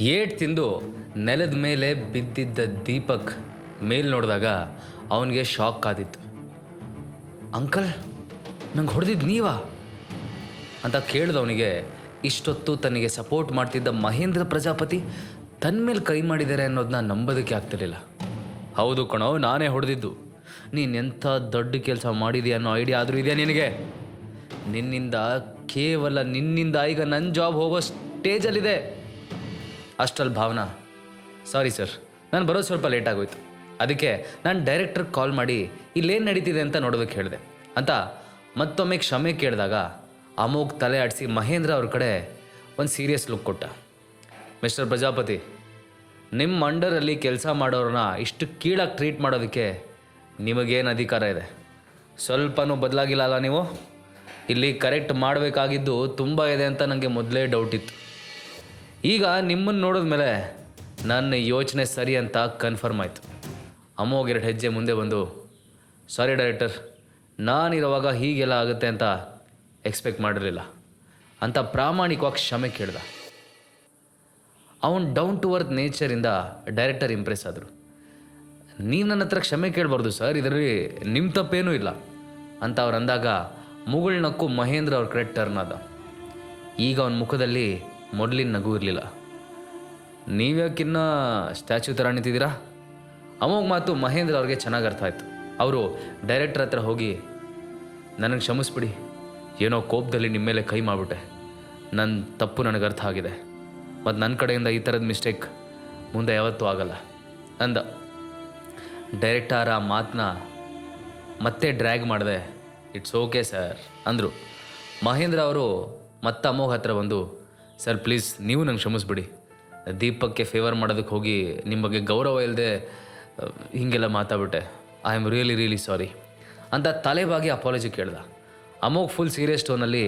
Eight ತಿಂದು ನೆಲದ ಮೇಲೆ ಬಿದ್ದಿದ್ದ ದೀಪಕ್ ಮೇಲೆ ನೋಡಿದಾಗ ಅವನಿಗೆ ಶಾಕ್ ಆದಿತ್ತು. ಅಂಕಲ್, ನಂಗೆ ಹೊಡೆದಿದ್ದು ನೀವಾ? ಅಂತ ಕೇಳಿದವನಿಗೆ ಇಷ್ಟೊತ್ತು ತನಗೆ ಸಪೋರ್ಟ್ ಮಾಡ್ತಿದ್ದ ಮಹೇಂದ್ರ ಪ್ರಜಾಪತಿ ತನ್ನ ಮೇಲೆ ಕೈ ಮಾಡಿದ್ದಾರೆ ಅನ್ನೋದನ್ನ ನಂಬೋದಕ್ಕೆ ಆಗ್ತಿರ್ಲಿಲ್ಲ. ಹೌದು ಕಣೋ, ನಾನೇ ಹೊಡೆದಿದ್ದು. ನೀನೆಂಥ ದೊಡ್ಡ ಕೆಲಸ ಮಾಡಿದೀಯ ಅನ್ನೋ ಐಡಿಯಾ ಆದರೂ ಇದೆಯಾ ನಿನಗೆ? ನಿನ್ನಿಂದ ಕೇವಲ ನಿನ್ನಿಂದ ಈಗ ನನ್ನ ಜಾಬ್ ಹೋಗೋ ಸ್ಟೇಜಲ್ಲಿದೆ. ಅಷ್ಟಲ್ಲಿ ಭಾವನಾ. ಸಾರಿ ಸರ್ ನಾನು ಬರೋದು ಸ್ವಲ್ಪ ಲೇಟ್ ಆಗೋಯ್ತು. ಅದಕ್ಕೆ ನಾನು ಡೈರೆಕ್ಟ್ರಿಗೆ ಕಾಲ್ ಮಾಡಿ ಇಲ್ಲೇನು ನಡೀತಿದೆ ಅಂತ ನೋಡೋದಕ್ಕೆ ಹೇಳಿದೆ. ಅಂತ ಮತ್ತೊಮ್ಮೆ ಕ್ಷಮೆ ಕೇಳಿದಾಗ ಅಮೋಘ್ ತಲೆ ಆಡಿಸಿ ಮಹೇಂದ್ರ ಅವ್ರ ಕಡೆ ಒಂದು ಸೀರಿಯಸ್ ಲುಕ್ ಕೊಟ್ಟ. ಮಿಸ್ಟರ್ ಪ್ರಜಾಪತಿ ನಿಮ್ಮ ಅಂಡರಲ್ಲಿ ಕೆಲಸ ಮಾಡೋರನ್ನ ಇಷ್ಟು ಕೀಳಾಗಿ ಟ್ರೀಟ್ ಮಾಡೋದಕ್ಕೆ ನಿಮಗೇನು ಅಧಿಕಾರ ಇದೆ? ಸ್ವಲ್ಪನೂ ಬದಲಾಗಿಲ್ಲ ಅಲ್ಲ ನೀವು? ಇಲ್ಲಿ ಕರೆಕ್ಟ್ ಮಾಡಬೇಕಾಗಿದ್ದು ತುಂಬ ಇದೆ ಅಂತ ನನಗೆ ಮೊದಲೇ ಡೌಟ್ ಇತ್ತು. ಈಗ ನಿಮ್ಮನ್ನು ನೋಡಿದ್ಮೇಲೆ ನನ್ನ ಯೋಚನೆ ಸರಿ ಅಂತ ಕನ್ಫರ್ಮ್ ಆಯಿತು. ಅಮ್ಮೋಗಿ ಎರಡು ಹೆಜ್ಜೆ ಮುಂದೆ ಬಂದು ಸಾರಿ ಡೈರೆಕ್ಟರ್ ನಾನಿರುವಾಗ ಹೀಗೆಲ್ಲ ಆಗುತ್ತೆ ಅಂತ ಎಕ್ಸ್ಪೆಕ್ಟ್ ಮಾಡಿರಲಿಲ್ಲ. ಅಂತ ಪ್ರಾಮಾಣಿಕವಾಗಿ ಕ್ಷಮೆ ಕೇಳ್ದ. ಅವನು ಡೌನ್ ಟು ವರ್ತ್ ನೇಚರಿಂದ ಡೈರೆಕ್ಟರ್ ಇಂಪ್ರೆಸ್ ಆದರು. ನೀವು ನನ್ನ ಹತ್ರ ಕ್ಷಮೆ ಕೇಳಬಾರ್ದು ಸರ್ ಇದರಲ್ಲಿ ನಿಮ್ಮ ತಪ್ಪೇನೂ ಇಲ್ಲ. ಅಂತ ಅವ್ರು ಅಂದಾಗ ಮುಗುಳ್ನಕ್ಕು ಮಹೇಂದ್ರ ಅವ್ರ ಕ್ರೆಡ್ ಟರ್ನ್ ಆದ. ಈಗ ಅವನ ಮುಖದಲ್ಲಿ ಮೊದಲಿನ ನಗು ಇರಲಿಲ್ಲ. ನೀವ್ಯಾಕಿನ್ನ ಸ್ಟ್ಯಾಚ್ಯೂ ಥರ ನಿಂತಿದ್ದೀರಾ ಅಮೋಘ್ ಮಾತು ಮಹೇಂದ್ರ ಅವ್ರಿಗೆ ಚೆನ್ನಾಗಿ ಅರ್ಥ ಆಯಿತು. ಅವರು ಡೈರೆಕ್ಟರ್ ಹತ್ರ ಹೋಗಿ, ನನಗೆ ಕ್ಷಮಿಸ್ಬಿಡಿ. ಏನೋ ಕೋಪದಲ್ಲಿ ನಿಮ್ಮ ಮೇಲೆ ಕೈ ಮಾಡಿಬಿಟ್ಟೆ. ನನ್ನ ತಪ್ಪು ನನಗೆ ಅರ್ಥ ಆಗಿದೆ. ಮತ್ತು ನನ್ನ ಕಡೆಯಿಂದ ಈ ಥರದ ಮಿಸ್ಟೇಕ್ ಮುಂದೆ ಯಾವತ್ತೂ ಆಗಲ್ಲ. ಅಂದ. ಡೈರೆಕ್ಟರ್ ಆ ಮಾತನ್ನ ಮತ್ತೆ ಡ್ರ್ಯಾಗ್ ಮಾಡಿದೆ, ಇಟ್ಸ್ ಓಕೆ ಸರ್, ಅಂದರು. ಮಹೇಂದ್ರ ಅವರು ಮತ್ತೆ ಅಮೋಘ್ ಹತ್ರ ಬಂದು ಸರ್, ಪ್ಲೀಸ್, ನೀವು ನಂಗೆ ಕ್ಷಮಿಸ್ಬಿಡಿ. ದೀಪಕ್ಕೆ ಫೇವರ್ ಮಾಡೋದಕ್ಕೆ ಹೋಗಿ ನಿಮ್ಮ ಬಗ್ಗೆ ಗೌರವ ಇಲ್ಲದೆ ಹೀಗೆಲ್ಲ ಮಾತಾಡ್ಬಿಟ್ಟೆ. I am really really sorry ಅಂತ ತಲೆಬಾಗಿ ಅಪಾಲಜಿ ಕೇಳ್ದ. ಅಮೋಘ್ ಫುಲ್ ಸೀರಿಯಸ್ ಟೋನಲ್ಲಿ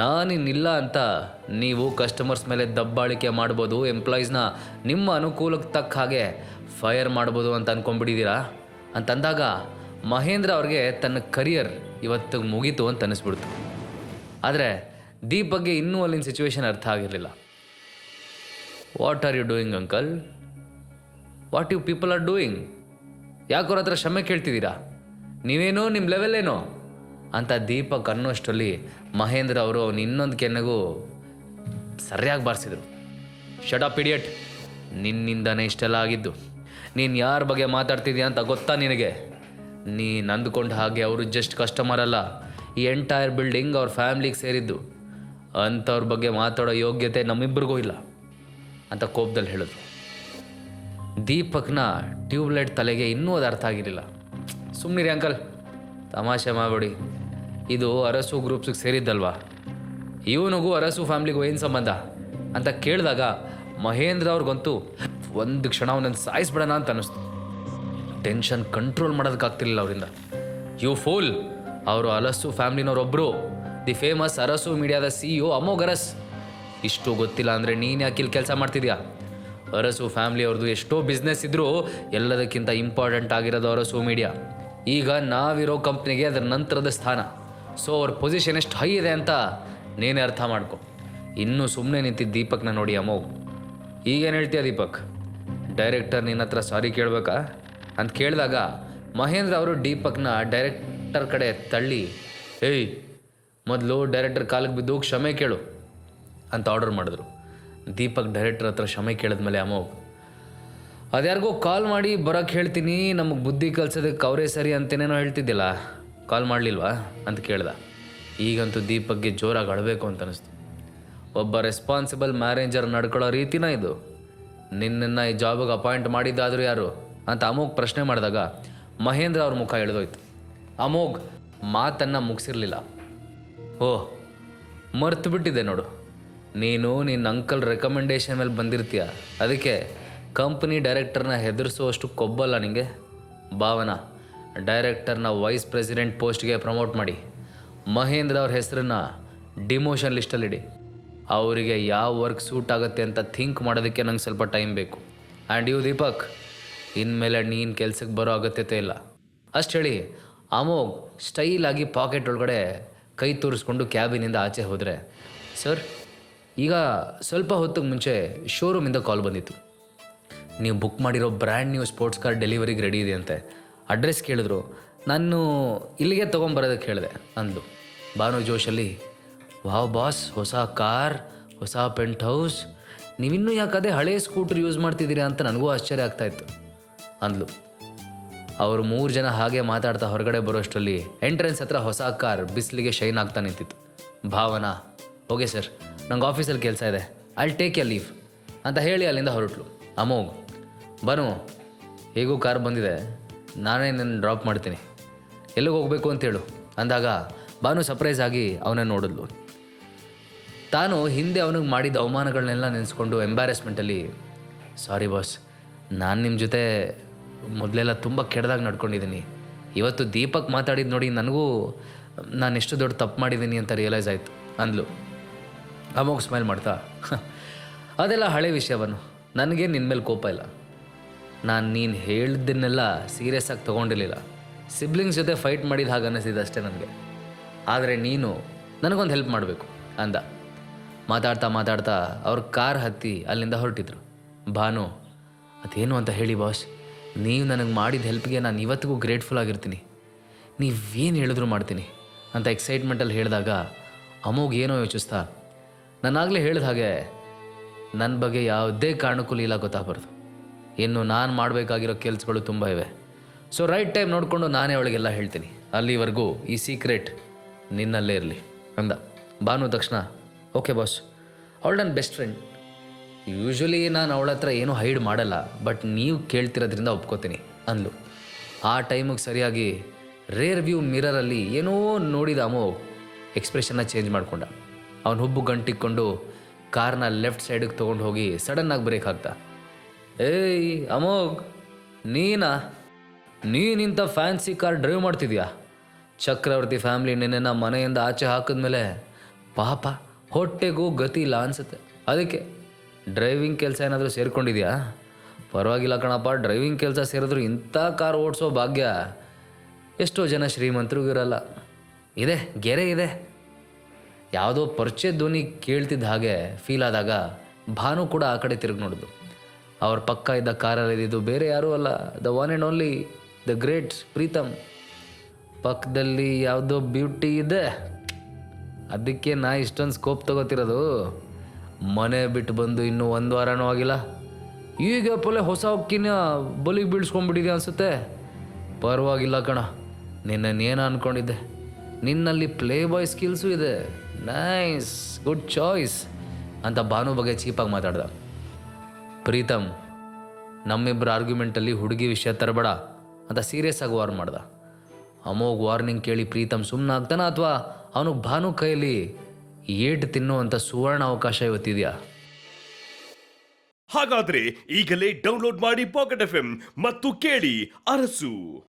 ನಾನಿನ್ನಿಲ್ಲ ಅಂತ ನೀವು ಕಸ್ಟಮರ್ಸ್ ಮೇಲೆ ದಬ್ಬಾಳಿಕೆ ಮಾಡ್ಬೋದು ಎಂಪ್ಲಾಯೀಸ್ನ ನಿಮ್ಮ ಅನುಕೂಲಕ್ಕೆ ತಕ್ಕ ಹಾಗೆ ಫೈರ್ ಮಾಡ್ಬೋದು ಅಂತ ಅಂದ್ಕೊಂಡ್ಬಿಟ್ಟಿದ್ದೀರಾ ಅಂತಂದಾಗ ಮಹೇಂದ್ರ ಅವ್ರಿಗೆ ತನ್ನ ಕರಿಯರ್ ಇವತ್ತು ಮುಗೀತು ಅಂತ ಅನ್ನಿಸ್ಬಿಡ್ತು. ಆದರೆ ದೀಪಕ್ಗೆ ಇನ್ನೂ ಅಲ್ಲಿನ ಸಿಚುವೇಶನ್ ಅರ್ಥ ಆಗಿರಲಿಲ್ಲ. What are you doing uncle what you people are doing ಯಾಕೋರ ಹತ್ರ ಕ್ಷಮೆ ಕೇಳ್ತಿದ್ದೀರಾ? ನೀವೇನೋ ನಿಮ್ಮ ಲೆವೆಲ್ ಏನೋ? ಅಂತ ದೀಪಕ್ ಅನ್ನೋಷ್ಟರಲ್ಲಿ ಮಹೇಂದ್ರ ಅವರು ಅವ್ನು ಇನ್ನೊಂದು ಕೆನ್ನೆಗೂ ಸರಿಯಾಗಿ ಬಾರಿಸಿದರು. ಶಟ್ ಅಪ್ ಇಡಿಯಟ್ ನಿನ್ನಿಂದನೇ ಇಷ್ಟೆಲ್ಲ ಆಗಿದ್ದು. ನೀನು ಯಾರ ಬಗ್ಗೆ ಮಾತಾಡ್ತಿದ್ಯಾ ಅಂತ ಗೊತ್ತಾ ನಿನಗೆ? ನೀನು ಅಂದ್ಕೊಂಡು ಹಾಗೆ ಅವರು ಜಸ್ಟ್ ಕಸ್ಟಮರ್ ಅಲ್ಲ. ಈ ಎಂಟೈರ್ ಬಿಲ್ಡಿಂಗ್ ಅವ್ರ ಫ್ಯಾಮ್ಲಿಗೆ ಸೇರಿದ್ದು. ಅಂಥವ್ರ ಬಗ್ಗೆ ಮಾತಾಡೋ ಯೋಗ್ಯತೆ ನಮ್ಮಿಬ್ಬರಿಗೂ ಇಲ್ಲ ಅಂತ ಕೋಪದಲ್ಲಿ ಹೇಳಿದ್ರು. ದೀಪಕ್ನ ಟ್ಯೂಬ್ಲೈಟ್ ತಲೆಗೆ ಇನ್ನೂ ಅದು ಅರ್ಥ ಆಗಿರಲಿಲ್ಲ. ಸುಮ್ಮನಿರಿ ಅಂಕಲ್, ತಮಾಷೆ ಮಾಡಬೇಡಿ. ಇದು ಅರಸು ಗ್ರೂಪ್ಸಿಗೆ ಸೇರಿದ್ದಲ್ವಾ? ಇವನಿಗೂ ಅರಸು ಫ್ಯಾಮ್ಲಿಗೂ ಏನು ಸಂಬಂಧ? ಅಂತ ಕೇಳಿದಾಗ ಮಹೇಂದ್ರ ಅವ್ರಿಗಂತೂ ಒಂದು ಕ್ಷಣ ಅವನನ್ನು ಸಾಯಿಸ್ಬಿಡೋಣ ಅಂತ ಅನ್ನಿಸ್ತು. ಟೆನ್ಷನ್ ಕಂಟ್ರೋಲ್ ಮಾಡೋದಕ್ಕಾಗ್ತಿರ್ಲಿಲ್ಲ ಅವರಿಂದ. ಯು ಫೂಲ್, ಅವರು ಅರಸು ಫ್ಯಾಮ್ಲಿನವರೊಬ್ಬರು ದಿ ಫೇಮಸ್ ಅರಸು ಮೀಡಿಯಾದ ಸಿ ಇ ಅಮೋಘ್ ಅರಸ್ ಇಷ್ಟು ಗೊತ್ತಿಲ್ಲ ಅಂದರೆ ನೀನು ಯಾಕೆ ಇಲ್ಲಿ ಕೆಲಸ ಮಾಡ್ತಿದ್ಯಾ? ಅರಸು ಫ್ಯಾಮಿಲಿ ಅವ್ರದ್ದು ಎಷ್ಟೋ ಬಿಸ್ನೆಸ್ ಇದ್ದರೂ ಎಲ್ಲದಕ್ಕಿಂತ ಇಂಪಾರ್ಟೆಂಟ್ ಆಗಿರೋದು ಅರಸು ಮೀಡಿಯಾ. ಈಗ ನಾವಿರೋ ಕಂಪ್ನಿಗೆ ಅದರ ನಂತರದ ಸ್ಥಾನ. ಸೊ ಅವ್ರ ಪೊಸಿಷನ್ ಎಷ್ಟು ಹೈ ಇದೆ ಅಂತ ನೀನೇ ಅರ್ಥ ಮಾಡ್ಕೊ. ಇನ್ನೂ ಸುಮ್ಮನೆ ನಿಂತಿದ್ದ ದೀಪಕ್ನ ನೋಡಿ ಅಮೋಘ್ ಈಗೇನು ಹೇಳ್ತೀಯ ದೀಪಕ್? ಡೈರೆಕ್ಟರ್ ನಿನ್ನ ಹತ್ರ ಸಾರಿ ಕೇಳಬೇಕಾ? ಅಂತ ಕೇಳಿದಾಗ ಮಹೇಂದ್ರ ಅವರು ದೀಪಕ್ನ ಡೈರೆಕ್ಟರ್ ಕಡೆ ತಳ್ಳಿ, ಏಯ್ ಮೊದಲು ಡೈರೆಕ್ಟರ್ ಕಾಲಿಗೆ ಬಿದ್ದು ಕ್ಷಮೆ ಕೇಳು ಅಂತ ಆರ್ಡರ್ ಮಾಡಿದ್ರು. ದೀಪಕ್ ಡೈರೆಕ್ಟರ್ ಹತ್ರ ಕ್ಷಮೆ ಕೇಳಿದ್ಮೇಲೆ ಅಮೋಘ್ ಅದ್ಯಾರಿಗೋ ಕಾಲ್ ಮಾಡಿ ಬರೋಕ್ಕೆ ಹೇಳ್ತೀನಿ, ನಮಗೆ ಬುದ್ಧಿ ಕಲ್ಸೋದಕ್ಕೆ ಅವರೇ ಸರಿ ಅಂತೇನೇನೋ ಹೇಳ್ತಿದ್ದಿಲ್ಲ ಕಾಲ್ ಮಾಡಲಿಲ್ವಾ? ಅಂತ ಕೇಳ್ದ. ಈಗಂತೂ ದೀಪಕ್ಗೆ ಜೋರಾಗಿ ಅಳಬೇಕು ಅಂತ ಅನಿಸ್ತು. ಒಬ್ಬ ರೆಸ್ಪಾನ್ಸಿಬಲ್ ಮ್ಯಾನೇಜರ್ ನಡ್ಕೊಳ್ಳೋ ರೀತಿನ ಇದು? ನಿನ್ನನ್ನು ಈ ಜಾಬಿಗೆ ಅಪಾಯಿಂಟ್ ಮಾಡಿದ್ದಾದರೂ ಯಾರು? ಅಂತ ಅಮೋಘ್ ಪ್ರಶ್ನೆ ಮಾಡಿದಾಗ ಮಹೇಂದ್ರ ಅವ್ರ ಮುಖ ಎಳೆದೋಯ್ತು. ಅಮೋಘ್ ಮಾತನ್ನು ಮುಗಿಸಿರ್ಲಿಲ್ಲ. ಓ, ಮರ್ತು ಬಿಟ್ಟಿದೆ ನೋಡು. ನೀನು ನಿನ್ನ ಅಂಕಲ್ ರೆಕಮೆಂಡೇಶನ್ ಮೇಲೆ ಬಂದಿರ್ತೀಯ. ಅದಕ್ಕೆ ಕಂಪ್ನಿ ಡೈರೆಕ್ಟರ್ನ ಹೆದರಿಸುವಷ್ಟು ಕೊಬ್ಬಲ್ಲ ನಿಂಗೆ. ಭಾವನಾ ಡೈರೆಕ್ಟರ್ನ ವೈಸ್ ಪ್ರೆಸಿಡೆಂಟ್ ಪೋಸ್ಟ್ಗೆ ಪ್ರಮೋಟ್ ಮಾಡಿ. ಮಹೇಂದ್ರ ಅವ್ರ ಹೆಸರನ್ನು ಡಿಮೋಷನ್ ಲಿಸ್ಟಲ್ಲಿಡಿ ಅವರಿಗೆ ಯಾವ ವರ್ಕ್ ಸೂಟ್ ಆಗುತ್ತೆ ಅಂತ ಥಿಂಕ್ ಮಾಡೋದಕ್ಕೆ ನಂಗೆ ಸ್ವಲ್ಪ ಟೈಮ್ ಬೇಕು. ಆ್ಯಂಡ್ ಯು ದೀಪಕ್, ಇನ್ಮೇಲೆ ನೀನು ಕೆಲ್ಸಕ್ಕೆ ಬರೋ ಅಗತ್ಯತೆ ಇಲ್ಲ. ಅಷ್ಟು ಹೇಳಿ, ಅಮೋಘ್ ಸ್ಟೈಲಾಗಿ ಪಾಕೆಟ್ ಒಳಗಡೆ ಕೈ ತೋರಿಸ್ಕೊಂಡು ಕ್ಯಾಬಿನಿಂದ ಆಚೆ ಹೋದರೆ, ಸರ್, ಈಗ ಸ್ವಲ್ಪ ಹೊತ್ತಿಗೆ ಮುಂಚೆ ಶೋರೂಮಿಂದ ಕಾಲ್ ಬಂದಿತ್ತು. ನೀವು ಬುಕ್ ಮಾಡಿರೋ ಬ್ರ್ಯಾಂಡ್ ನ್ಯೂ ಸ್ಪೋರ್ಟ್ಸ್ ಕಾರ್ ಡೆಲಿವರಿಗೆ ರೆಡಿ ಇದೆ ಅಂತೆ. ಅಡ್ರೆಸ್ ಕೇಳಿದ್ರು. ನಾನು ಇಲ್ಲಿಗೆ ತೊಗೊಂಬರೋದಕ್ಕೆ ಹೇಳಿದೆ ಅಂದು ಭಾನು ಜೋಶಲ್ಲಿ, ವಾವ್ ಬಾಸ್, ಹೊಸ ಕಾರ್, ಹೊಸ ಪೆಂಟ್ ಹೌಸ್. ನೀವಿನ್ನೂ ಯಾಕದೇ ಅದೇ ಹಳೆ ಸ್ಕೂಟ್ರ್ ಯೂಸ್ ಮಾಡ್ತಿದ್ದೀರಾ ಅಂತ ನನಗೂ ಆಶ್ಚರ್ಯ ಆಗ್ತಾಯಿತ್ತು ಅಂದ್ಲು. ಅವರು ಮೂರು ಜನ ಹಾಗೆ ಮಾತಾಡ್ತಾ ಹೊರಗಡೆ ಬರೋಷ್ಟರಲ್ಲಿ ಎಂಟ್ರೆನ್ಸ್ ಹತ್ರ ಹೊಸ ಕಾರ್ ಬಿಸಿಲಿಗೆ ಶೈನ್ ಆಗ್ತಾ ನಿಂತಿತ್ತು. ಭಾವನಾ ಓಕೆ ಸರ್, ನಂಗೆ ಆಫೀಸಲ್ಲಿ ಕೆಲಸ ಇದೆ. ಐಲ್ ಟೇಕ್ ಎ ಲೀವ್ ಅಂತ ಹೇಳಿ ಅಲ್ಲಿಂದ ಹೊರಟ್ಲು. ಅಮೋಘ್ ಬನು, ಹೇಗೂ ಕಾರ್ ಬಂದಿದೆ? ನಾನೇ ನನ್ನ ಡ್ರಾಪ್ ಮಾಡ್ತೀನಿ. ಎಲ್ಲಿಗೆ ಹೋಗಬೇಕು ಅಂತೇಳು ಅಂದಾಗ ಬಾನು ಸರ್ಪ್ರೈಸ್ ಆಗಿ ಅವನೇ ನೋಡಿದ್ಲು. ತಾನು ಹಿಂದೆ ಅವನಿಗೆ ಮಾಡಿದ ಅವಮಾನಗಳನ್ನೆಲ್ಲ ನೆನೆಸ್ಕೊಂಡು ಎಂಬ್ಯಾರೆಸ್ಮೆಂಟಲ್ಲಿ ಸಾರಿ ಬಾಸ್ ನಾನು ನಿಮ್ಮ ಜೊತೆ ಮೊದಲೆಲ್ಲ ತುಂಬ ಕೆಡ್ದಾಗಿ ನಡ್ಕೊಂಡಿದ್ದೀನಿ ಇವತ್ತು ದೀಪಕ್ ಮಾತಾಡಿದ್ದು ನೋಡಿ ನನಗೂ ನಾನು ಎಷ್ಟು ದೊಡ್ಡ ತಪ್ಪು ಮಾಡಿದ್ದೀನಿ ಅಂತ ರಿಯಲೈಸ್ ಆಯಿತು, ಅಂದ್ಲು. ಅಮೋಗ್ ಸ್ಮೈಲ್ ಮಾಡ್ತಾ ಅದೆಲ್ಲ ಹಳೆ ವಿಷಯವನ್ನು ನನಗೆ ನಿನ್ನ ಮೇಲೆ ಕೋಪ ಇಲ್ಲ. ನಾನು ನೀನು ಹೇಳಿದ್ದನ್ನೆಲ್ಲ ಸೀರಿಯಸ್ ಆಗಿ ತೊಗೊಂಡಿರಲಿಲ್ಲ. ಸಿಬ್ಲಿಂಗ್ಸ್ ಜೊತೆ ಫೈಟ್ ಮಾಡಿದ ಹಾಗೆ ಅನ್ನಿಸಿದೆ ಅಷ್ಟೇ ನನಗೆ. ಆದರೆ ನೀನು ನನಗೊಂದು ಹೆಲ್ಪ್ ಮಾಡಬೇಕು, ಅಂದ. ಮಾತಾಡ್ತಾ ಮಾತಾಡ್ತಾ ಅವ್ರ ಕಾರ್ ಹತ್ತಿ ಅಲ್ಲಿಂದ ಹೊರಟಿದ್ರು. ಭಾನು, ಅದೇನು ಅಂತ ಹೇಳಿ ಬಾಸ್ ನೀವು ನನಗೆ ಮಾಡಿದ ಹೆಲ್ಪ್ಗೆ ನಾನು ಇವತ್ತಿಗೂ ಗ್ರೇಟ್ಫುಲ್ ಆಗಿರ್ತೀನಿ. ನೀವೇನು ಹೇಳಿದ್ರು ಮಾಡ್ತೀನಿ ಅಂತ ಎಕ್ಸೈಟ್ಮೆಂಟಲ್ಲಿ ಹೇಳಿದಾಗ ಅಮೋಗ್ ಏನೋ ಯೋಚಿಸ್ತಾ ನಾನಾಗಲೇ ಹೇಳಿದ ಹಾಗೆ ನನ್ನ ಬಗ್ಗೆ ಯಾವುದೇ ಕಾರಣಕ್ಕೂ ಇಲ್ಲ ಗೊತ್ತಾಗಬಾರ್ದು. ಇನ್ನು ನಾನು ಮಾಡಬೇಕಾಗಿರೋ ಕೆಲಸಗಳು ತುಂಬ ಇವೆ. ಸೊ ರೈಟ್ ಟೈಮ್ ನೋಡಿಕೊಂಡು ನಾನೇ ಅವಳಿಗೆಲ್ಲ ಹೇಳ್ತೀನಿ. ಅಲ್ಲಿವರೆಗೂ ಈ ಸೀಕ್ರೆಟ್ ನಿನ್ನಲ್ಲೇ ಇರಲಿ. ಅಂದ. ಬಾನು ತಕ್ಷಣ ಓಕೆ ಬಾಸ್ ಅವಳು ನನ್ನ ಬೆಸ್ಟ್ ಫ್ರೆಂಡ್ ಯೂಶ್ವಲಿ ನಾನು ಅವಳ ಹತ್ರ ಏನೂ ಹೈಡ್ ಮಾಡಲ್ಲ ಬಟ್ ನೀವು ಕೇಳ್ತಿರೋದ್ರಿಂದ ಒಪ್ಕೋತೀನಿ, ಅಂದ್ಲು. ಆ ಟೈಮಿಗೆ ಸರಿಯಾಗಿ ರೇರ್ ವ್ಯೂ ಮಿರರಲ್ಲಿ ಏನೋ ನೋಡಿದ ಅಮೋ ಎಕ್ಸ್ಪ್ರೆಷನ್ನ ಚೇಂಜ್ ಮಾಡಿಕೊಂಡ. ಅವನು ಹುಬ್ಬು ಗಂಟಿಕ್ಕೊಂಡು ಕಾರ್ನ ಲೆಫ್ಟ್ ಸೈಡಿಗೆ ತೊಗೊಂಡು ಹೋಗಿ ಸಡನ್ನಾಗಿ ಬ್ರೇಕ್ ಹಾಕ್ತಾ ಏಯ್ ಅಮೋಗ್ ನೀನಾ? ನೀನಿಂಥ ಫ್ಯಾನ್ಸಿ ಕಾರ್ ಡ್ರೈವ್ ಮಾಡ್ತಿದ್ಯಾ? ಚಕ್ರವರ್ತಿ ಫ್ಯಾಮ್ಲಿ ನಿನ್ನೆ ಮನೆಯಿಂದ ಆಚೆ ಹಾಕಿದ್ಮೇಲೆ ಪಾಪ ಹೊಟ್ಟೆಗೂ ಗತಿ ಇಲ್ಲ ಅನ್ಸುತ್ತೆ. ಅದಕ್ಕೆ ಡ್ರೈವಿಂಗ್ ಕೆಲಸ ಏನಾದರೂ ಸೇರ್ಕೊಂಡಿದ್ಯಾ? ಪರವಾಗಿಲ್ಲ ಕಣಪ್ಪ, ಡ್ರೈವಿಂಗ್ ಕೆಲಸ ಸೇರಿದ್ರು ಇಂಥ ಕಾರ್ ಓಡಿಸೋ ಭಾಗ್ಯ ಎಷ್ಟೋ ಜನ ಶ್ರೀಮಂತರಿಗೂ ಇರಲ್ಲ. ಇದೆ, ಗೆರೆ ಇದೆ. ಯಾವುದೋ ಪರಿಚಯ ಧ್ವನಿ ಕೇಳ್ತಿದ್ದ ಹಾಗೆ ಫೀಲ್ ಆದಾಗ ಭಾನು ಕೂಡ ಆ ಕಡೆ ತಿರುಗಿ ನೋಡಿದ್ರು ಅವ್ರ ಪಕ್ಕ ಇದ್ದ ಕಾರಲ್ಲಿ ಇದ್ದಿದ್ದು ಬೇರೆ ಯಾರೂ ಅಲ್ಲ. The one and only the great Pritam. ಪಕ್ಕದಲ್ಲಿ ಯಾವುದೋ ಬ್ಯೂಟಿ ಇದೆ. ಅದಕ್ಕೆ ನಾ ಇಷ್ಟೊಂದು ಸ್ಕೋಪ್ ತಗೋತಿರೋದು. ಮನೆ ಬಿಟ್ಟು ಬಂದು ಇನ್ನೂ ಒಂದು ವಾರನೂ ಆಗಿಲ್ಲ. ಈಗ ಪೊಲೆ ಹೊಸ ಅಕ್ಕಿನ ಬಲಿಗೆ ಬೀಳ್ಸ್ಕೊಂಡ್ಬಿಟ್ಟಿದೆ ಅನಿಸುತ್ತೆ. ಪರವಾಗಿಲ್ಲ ಕಣ, ನಿನ್ನನ್ನೇನು ಅಂದ್ಕೊಂಡಿದ್ದೆ ನಿನ್ನಲ್ಲಿ ಪ್ಲೇ ಬಾಯ್ ಸ್ಕಿಲ್ಸು ಇದೆ. ನೈಸ್ ಗುಡ್ ಚಾಯ್ಸ್ ಅಂತ ಭಾನು ಬಗ್ಗೆ ಚೀಪಾಗಿ ಮಾತಾಡ್ದ. ಪ್ರೀತಮ್ ನಮ್ಮಿಬ್ಬರ ಆರ್ಗ್ಯುಮೆಂಟಲ್ಲಿ ಹುಡುಗಿ ವಿಷಯ ತರಬೇಡ ಅಂತ ಸೀರಿಯಸ್ ಆಗಿ ವಾರ್ನ್ ಮಾಡ್ದ. ಅಮೋಗ್ ವಾರ್ನಿಂಗ್ ಕೇಳಿ ಪ್ರೀತಮ್ ಸುಮ್ಮನಾಗ್ತಾನ ಅಥವಾ ಅವನು ಭಾನು ಕೈಯಲ್ಲಿ ಏಟು ತಿನ್ನುವಂಥ ಸುವರ್ಣ ಅವಕಾಶ ಇವತ್ತಿದೆಯಾ? ಹಾಗಾದ್ರೆ ಈಗಲೇ ಡೌನ್ಲೋಡ್ ಮಾಡಿ ಪಾಕೆಟ್ ಎಫ್ ಮತ್ತು ಕೇಳಿ ಅರಸು.